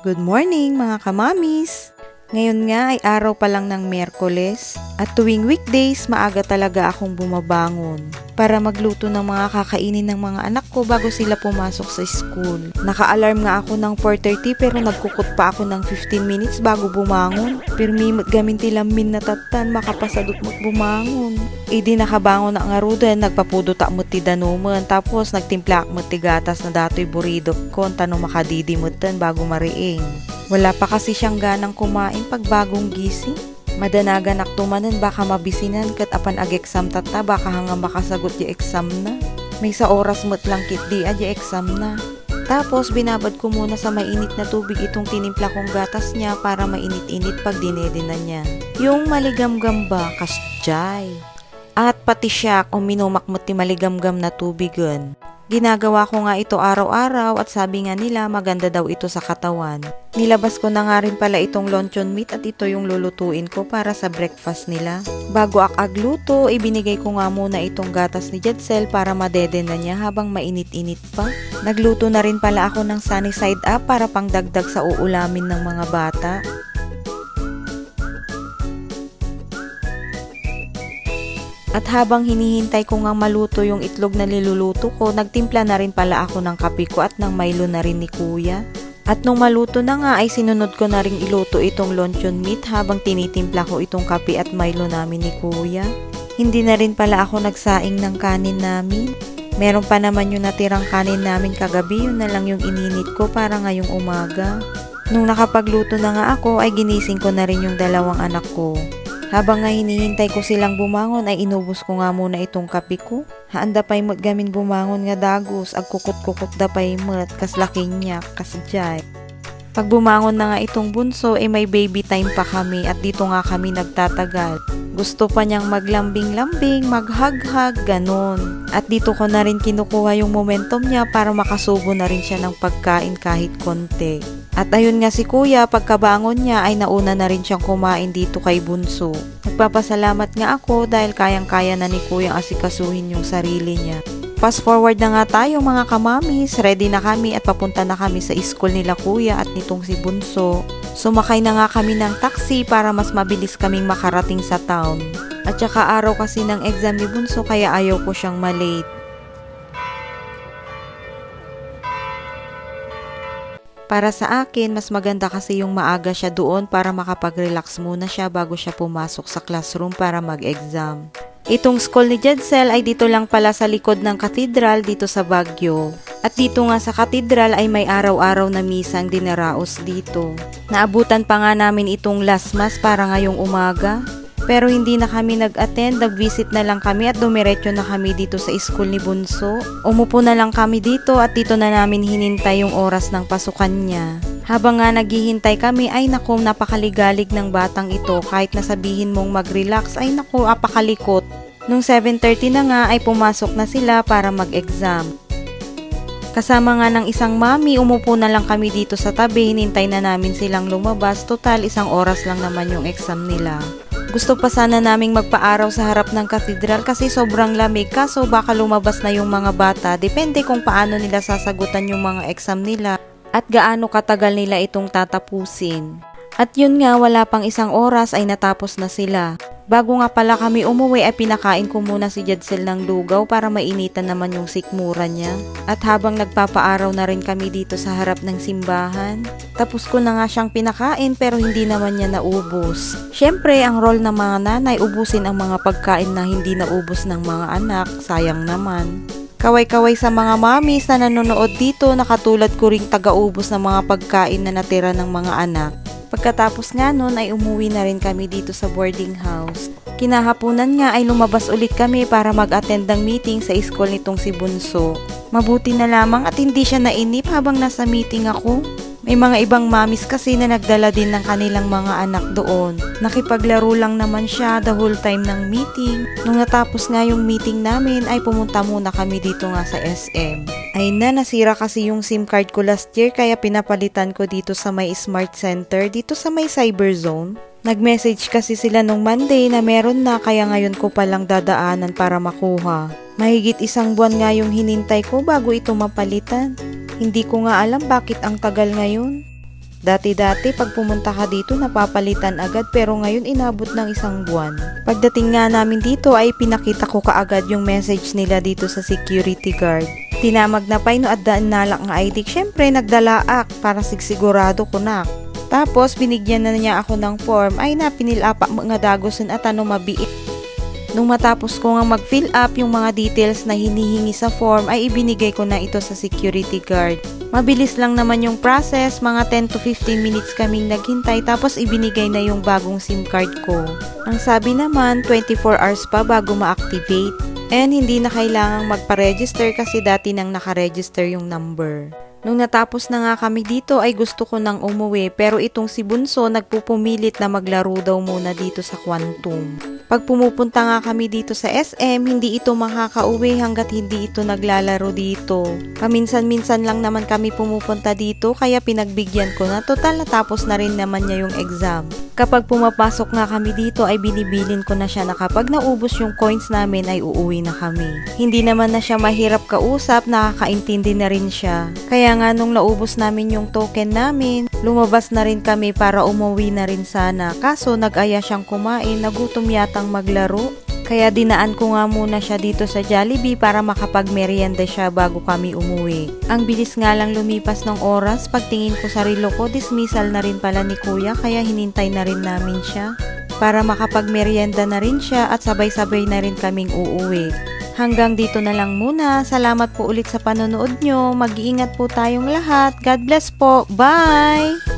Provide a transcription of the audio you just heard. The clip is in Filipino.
Good morning mga kamamis! Ngayon nga ay araw pa lang ng Merkoles at tuwing weekdays maaga talaga akong bumabangon para magluto ng mga kakainin ng mga anak ko bago sila pumasok sa school. Naka-alarm nga ako ng 4.30 pero nagkukot pa ako ng 15 minutes bago bumangon. Pirmimot gamin tilamin na tatan makapasadot mo't bumangon. Idi nakabangon na nga rudan nagpapuduta mo ti danuman tapos nagtimpla mo ti gatas na datoy burido kon tanong makadidi mo bago mariing. Wala pa kasi siyang ganang kumain pag bagong gising. Madanagan aktumanan baka mabisinan kat apan ag-exam tata baka hanga makasagot di exam na. May sa oras mo't lang kit di adi exam na. Tapos binabad ko muna sa mainit na tubig itong tinimpla kong gatas niya para mainit-init pag dinedena niya. Yung maligamgam ba, kasjay. At pati siya kung minumakmot ti maligamgam na tubigan. Ginagawa ko nga ito araw-araw at sabi nga nila maganda daw ito sa katawan. Nilabas ko na nga rin pala itong luncheon meat at ito yung lulutuin ko para sa breakfast nila. Bago ak agluto, ibinigay ko nga muna itong gatas ni Jedsel para madede na niya habang mainit-init pa. Nagluto na rin pala ako ng sunny side up para pangdagdag sa uulamin ng mga bata. At habang hinihintay ko nga maluto yung itlog na niluluto ko, nagtimpla na rin pala ako ng kape ko at ng Milo na rin ni kuya. At nung maluto na nga ay sinunod ko na rin iluto itong luncheon meat habang tinitimpla ko itong kape at Milo namin ni kuya. Hindi na rin pala ako nagsaing ng kanin namin. Meron pa naman yung natirang kanin namin kagabi, yun na lang yung ininit ko para ngayong umaga. Nung nakapagluto na nga ako ay ginising ko na rin yung dalawang anak ko. Habang nga hinihintay ko silang bumangon ay inubos ko nga muna itong kape ko. Haanda pa'y mo't gamin bumangon nga dagos, ag kukot-kukot da pa'y mo't kas laking niya, kas jay. Pag bumangon na nga itong bunso, eh may baby time pa kami at dito nga kami nagtatagal. Gusto pa niyang maglambing-lambing, maghag-hag, ganon. At dito ko na rin kinukuha yung momentum niya para makasubo na rin siya ng pagkain kahit konti. At ayun nga si kuya, pagkabangon niya ay nauna na rin siyang kumain dito kay Bunso. Nagpapasalamat nga ako dahil kayang-kaya na ni kuya asikasuhin yung sarili niya. Fast forward na nga tayo mga kamamis, ready na kami at papunta na kami sa school nila kuya at nitong si Bunso. Sumakay na nga kami ng taxi para mas mabilis kaming makarating sa town. At saka araw kasi ng exam ni Bunso kaya ayaw ko siyang malate. Para sa akin, mas maganda kasi yung maaga siya doon para makapag-relax muna siya bago siya pumasok sa classroom para mag-exam. Itong school ni Jedsel ay dito lang pala sa likod ng katedral dito sa Baguio. At dito nga sa katedral ay may araw-araw na misang dinaraos dito. Naabutan pa nga namin itong last mass para ngayong umaga. Pero hindi na kami nag-attend, nag-visit na lang kami at dumiretso na kami dito sa school ni Bunso. Umupo na lang kami dito at dito na namin hinintay yung oras ng pasukan niya. Habang nga naghihintay kami ay naku napakaligalig ng batang ito kahit nasabihin mong mag-relax ay naku apakalikot. Nung 7.30 na nga ay pumasok na sila para mag-exam. Kasama nga ng isang mami, umupo na lang kami dito sa tabi, hinintay na namin silang lumabas. Total, isang oras lang naman yung exam nila. Gusto pa sana naming magpaaraw sa harap ng katedral kasi sobrang lamig kaso baka lumabas na yung mga bata. Depende kung paano nila sasagutan yung mga exam nila at gaano katagal nila itong tatapusin. At yun nga, wala pang isang oras ay natapos na sila. Bago nga pala kami umuwi ay pinakain ko muna si Jedsel ng lugaw para mainitan naman yung sikmura niya. At habang nagpapaaraw na rin kami dito sa harap ng simbahan, tapos ko na nga siyang pinakain pero hindi naman niya naubos. Siyempre, ang role ng mga nanay ubusin ang mga pagkain na hindi naubos ng mga anak, sayang naman. Kaway-kaway sa mga mamis na nanonood dito na katulad ko ring taga-ubos ng mga pagkain na natira ng mga anak. Pagkatapos nga nun ay umuwi na rin kami dito sa boarding house. Kinahapunan nga ay lumabas ulit kami para mag-attend ng meeting sa school nitong si Bunso. Mabuti na lamang at hindi siya nainip habang nasa meeting ako. May mga ibang mamis kasi na nagdala din ng kanilang mga anak doon. Nakipaglaro lang naman siya the whole time ng meeting. Nung natapos nga yung meeting namin ay pumunta muna kami dito nga sa SM. Ay na, nasira kasi yung SIM card ko last year kaya pinapalitan ko dito sa may Smart Center, dito sa may Cyber Zone. Nag-message kasi sila nung Monday na meron na kaya ngayon ko palang dadaanan para makuha. Mahigit isang buwan nga yung hinintay ko bago ito mapalitan. Hindi ko nga alam bakit ang tagal ngayon. Dati-dati pag pumunta ka dito napapalitan agad pero ngayon inabot ng isang buwan. Pagdating nga namin dito ay pinakita ko kaagad yung message nila dito sa security guard. Tinamag na pa no at daan nalak nga ID. Syempre nagdalaak para sigsigurado ko na. Tapos binigyan na niya ako ng form ay napinilapa mga dagoson at ano mabiit. Nung matapos ko nga mag-fill up yung mga details na hinihingi sa form ay ibinigay ko na ito sa security guard. Mabilis lang naman yung process, mga 10 to 15 minutes kaming naghintay tapos ibinigay na yung bagong SIM card ko. Ang sabi naman, 24 hours pa bago ma-activate. And hindi na kailangang magpa-register kasi dati nang naka-register yung number. Nung natapos na nga kami dito ay gusto ko nang umuwi pero itong si Bunso nagpupumilit na maglaro daw muna dito sa Quantum. Pag pumupunta nga kami dito sa SM, hindi ito makakauwi hanggat hindi ito naglalaro dito. Paminsan-minsan lang naman kami pumupunta dito kaya pinagbigyan ko na total natapos na rin naman niya yung exam. Kapag pumapasok nga kami dito ay binibilin ko na siya na kapag naubos yung coins namin ay uuwi na kami. Hindi naman na siya mahirap kausap, nakakaintindi na rin siya. Kaya nga nung naubos namin yung token namin, lumabas na rin kami para umuwi na rin sana. Kaso nag-aya siyang kumain, nagutom yatang maglaro. Kaya dinaan ko nga muna siya dito sa Jollibee para makapagmerienda siya bago kami umuwi. Ang bilis nga lang lumipas ng oras, pagtingin ko sa relo ko, dismissal na rin pala ni kuya kaya hinintay na rin namin siya. Para makapagmerienda na rin siya at sabay-sabay na rin kaming uuwi. Hanggang dito na lang muna. Salamat po ulit sa panonood nyo. Mag-iingat po tayong lahat. God bless po. Bye!